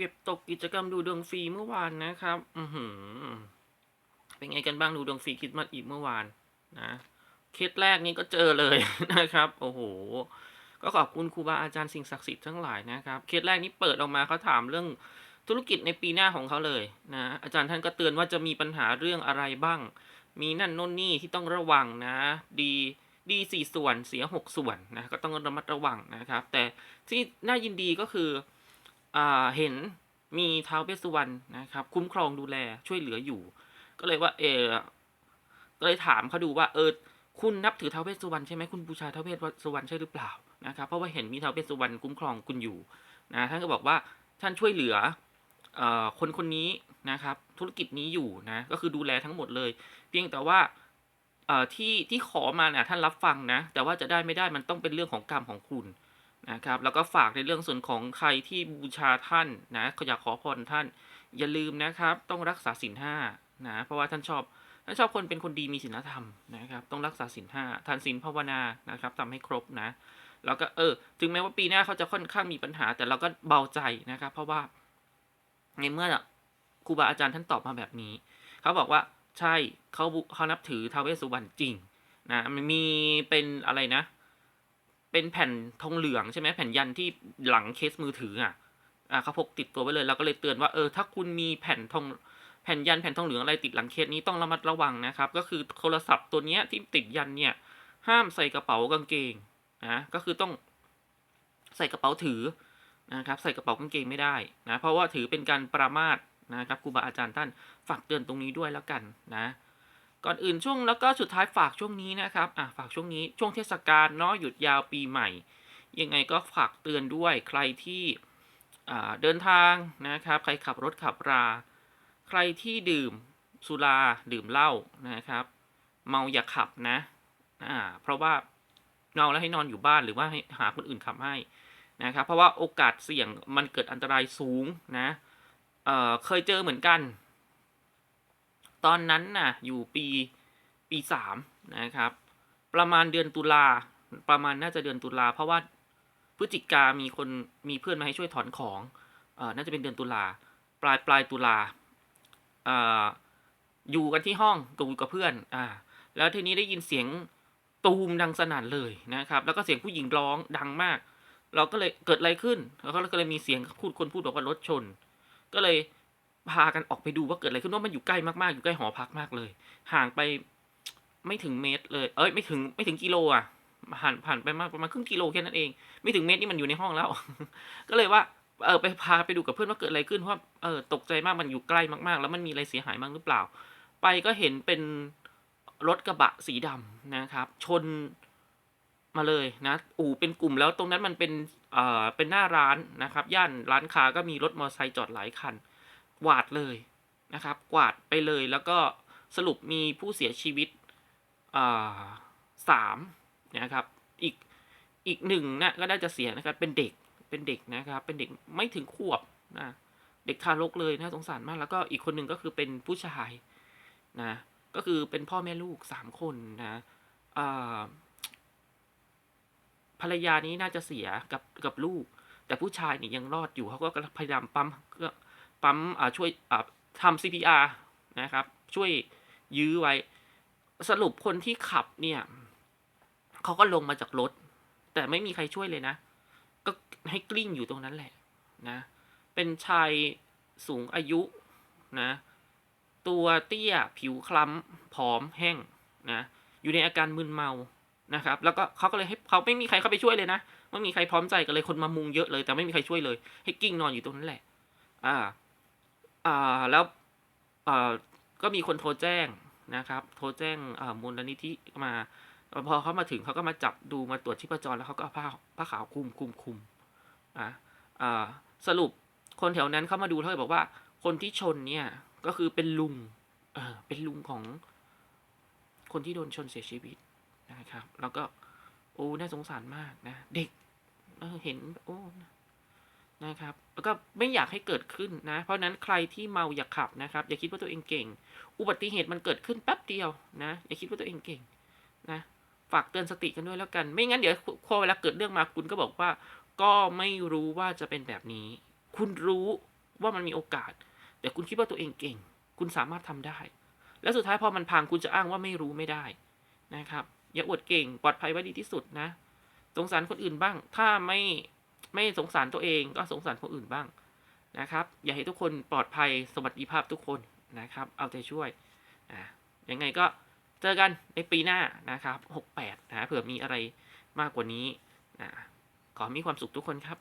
เก็บตกกิจกรรมดูดวงฟรีเมื่อวานนะครับ อือหือ เป็นไงกันบ้างดูดวงฟรีคิดมาอีกเมื่อวานนะเคสแรกนี้ก็เจอเลยนะครับ โอ้โห ก็ขอบคุณครูบาอาจารย์สิ่งศักดิ์สิทธิ์ทั้งหลายนะครับ เคสแรกนี้เปิดออกมาเขาถามเรื่องธุรกิจในปีหน้าของเขาเลยนะ อาจารย์ท่านก็เตือนว่าจะมีปัญหาเรื่องอะไรบ้าง มีนั่นโน่นนี่ที่ต้องระวังนะ ดีดีสี่ส่วนเสียหกส่วนนะ ก็ต้องระมัดระวังนะครับ แต่ที่น่ายินดีก็คือ เห็นมีท้าวเวสสุวรรณนะครับ คุ้มครองดูแลช่วยเหลืออยู่ ก็เลยว่าเออก็เลยถามเขาดูว่าเออคุณนับถือท้าวเวสสุวรรณใช่ไหมคุณบูชาท้าวเวสสุวรรณใช่หรือเปล่านะครับ เพราะว่าเห็นมีท้าวเวสสุวรรณคุ้มครองคุณอยู่นะท่านก็บอกว่าท่านช่วยเหลือเออคนคนนี้นะครับ ธุรกิจนี้อยู่นะก็คือดูแลทั้งหมดเลย เพียงแต่ว่าเออที่ที่ขอมาเนี่ยท่านรับฟังนะ แต่ว่าจะได้ไม่ได้มันต้องเป็นเรื่องของกรรมของคุณ นะครับ แล้วก็ฝากในเรื่องส่วนของใครที่บูชาท่านนะอยากขอพรท่าน อย่าลืมนะครับ ต้องรักษาศีลห้านะเพราะว่าท่านชอบท่านชอบคนเป็นคนดีมีศีลธรรมนะครับต้องรักษาศีลห้าทานศีลภาวนานะครับทำให้ครบนะแล้วก็เออ ถึงแม้ว่าปีหน้าเขาจะค่อนข้างมีปัญหา แต่เราก็เบาใจนะครับ เพราะว่าในเมื่อครูบาอาจารย์ท่านตอบมาแบบนี้ เขาบอกว่าใช่เขาบุเขานับถือทาวเวสสุวรรณจริงนะมันมีเป็นอะไรนะ เป็นแผ่นทองเหลืองใช่ไหมแผ่นยันที่หลังเคสมือถืออะอ่าเขาพกติดตัวไว้เลยเราก็เลยเตือนว่าเออถ้าคุณมีแผ่นทองแผ่นยันแผ่นทองเหลืองอะไรติดหลังเคสนี้ต้องระมัดระวังนะครับ ก็คือโทรศัพท์ตัวเนี้ยที่ติดยันเนี่ยห้ามใส่กระเป๋ากางเกงนะก็คือต้องใส่กระเป๋าถือนะครับใส่กระเป๋ากางเกงไม่ได้นะเพราะว่าถือเป็นการประมาทนะครับครูบาอาจารย์ท่านฝากเตือนตรงนี้ด้วยแล้วกันนะ ก่อนอื่นช่วงแล้วก็สุดท้ายฝากช่วงนี้นะครับอะฝากช่วงนี้ช่วงเทศกาลเนาะหยุดยาวปีใหม่ ยังไงก็ฝากเตือนด้วยใครที่อ่าเดินทางนะครับ ใครขับรถขับรา ใครที่ดื่มสุราดื่มเหล้านะครับ เมาอย่าขับนะอ่าเพราะว่าเมาแล้วให้นอนอยู่บ้านหรือว่าให้หาคนอื่นขับให้นะครับ เพราะว่าโอกาสเสี่ยงมันเกิดอันตรายสูงนะเเคยเจอเหมือนกัน ตอนนั้นน่ะอยู่ปีปีสามนะครับ ประมาณเดือนตุลาประมาณน่าจะเดือนตุลาเพราะว่าพฤศจิกามีคนมีเพื่อนมาให้ช่วยถอนของเอ่อน่าจะเป็นเดือนตุลาปลายปลายตุลาเอ่ออยู่กันที่ห้องกับกับเพื่อนอ่าแล้วทีนี้ได้ยินเสียงตูมดังสนั่นเลยนะครับ แล้วก็เสียงผู้หญิงร้องดังมาก เราก็เลยเกิดอะไรขึ้นแล้วก็เลยมีเสียงพูดคนพูดบอกว่ารถชน ก็เลย พากันออกไปดูว่าเกิดอะไรขึ้นว่ามันอยู่ใกล้มากๆ อยู่ใกล้หอพักมากเลย ห่างไปไม่ถึงเมตรเลย เอ้ยไม่ถึงไม่ถึงกิโลอะผ่านผ่านไปมากประมาณครึ่งกิโลแค่นั้นเอง ไม่ถึงเมตรนี่มันอยู่ในห้องแล้ว ก็เลยว่าเออไปพาไปดูกับเพื่อนว่าเกิดอะไรขึ้นเพราะว่าเออตกใจมากมันอยู่ใกล้มากๆ แล้วมันมีอะไรเสียหายบ้างหรือเปล่า ไปก็เห็นเป็นรถกระบะสีดำนะครับ ชนมาเลยนะอู่เป็นกลุ่มแล้วตรงนั้นมันเป็นเอ่อเป็นหน้าร้านนะครับ ย่านร้านค้าก็มีรถมอเตอร์ไซค์จอดหลายคัน กวาดเลยนะครับ กวาดไปเลยแล้วก็สรุปมีผู้เสียชีวิตสามนะครับ อีกอีกหนึ่งนะก็น่าจะเสียนะครับ เป็นเด็กเป็นเด็กนะครับ เป็นเด็กไม่ถึงขวบนะเด็กทารกเลยนะสงสารมากแล้วก็อีกคนหนึ่งก็คือเป็นผู้ชายนะก็คือเป็นพ่อแม่ลูกสามคนนะภรรยานี้น่าจะเสียกับกับลูก แต่ผู้ชายนี่ยังรอดอยู่เขาก็พยายามปั๊มเครื่อง ปั๊มอ่าช่วยอ่าทำ CPR นะครับ ช่วยยื้อไว้ สรุปคนที่ขับเนี่ยเขาก็ลงมาจากรถ แต่ไม่มีใครช่วยเลยนะ ก็ให้กลิ้งอยู่ตรงนั้นแหละนะ เป็นชายสูงอายุนะ ตัวเตี้ยผิวคล้ำผอมแห้งนะอยู่ในอาการมึนเมานะครับ แล้วก็เขาก็เลยให้เขาไม่มีใครเข้าไปช่วยเลยนะไม่มีใครพร้อมใจกันเลยคนมามุงเยอะเลย แต่ไม่มีใครช่วยเลย ให้กิ้งนอนอยู่ตรงนั้นแหละ อ่า อ่าแล้วอ่าก็มีคนโทรแจ้งนะครับ โทรแจ้งมูลนิธิมาพอเขามาถึงเขาก็มาจับดูมาตรวจชีพจรแล้วเขาก็เอาผ้าผ้าขาวคุมคุมคุมอ่าอ่าสรุปคนแถวนั้นเขามาดูเขาบอกว่า คนที่ชนเนี่ยก็คือเป็นลุงเออเป็นลุงของคนที่โดนชนเสียชีวิตนะครับ แล้วก็โอ้น่าสงสารมากนะ เด็กเเห็น โอ้ นะครับ แล้วก็ไม่อยากให้เกิดขึ้นนะ เพราะนั้นใครที่เมาอย่าขับนะครับ อย่าคิดว่าตัวเองเก่ง อุบัติเหตุมันเกิดขึ้นแป๊บเดียวนะ อย่าคิดว่าตัวเองเก่งนะ ฝากเตือนสติกันด้วยแล้วกัน ไม่งั้นเดี๋ยวพอเวลาเกิดเรื่องมาคุณก็บอกว่า ก็ไม่รู้ว่าจะเป็นแบบนี้ คุณรู้ว่ามันมีโอกาส แต่คุณคิดว่าตัวเองเก่ง คุณสามารถทำได้ แล้วสุดท้ายพอมันพังคุณจะอ้างว่าไม่รู้ไม่ได้นะครับ อย่าอวดเก่ง ปลอดภัยไว้ดีที่สุดนะ สงสารคนอื่นบ้าง ถ้าไม่ ไม่สงสารตัวเองก็สงสารคนอื่นบ้างนะครับ อยากให้ทุกคนปลอดภัยสวัสดิภาพทุกคนนะครับ เอาใจช่วยอะยังไงก็เจอกันในปีหน้านะครับ 68นะเผื่อมีอะไรมากกว่านี้นะขอมีความสุขทุกคนครับ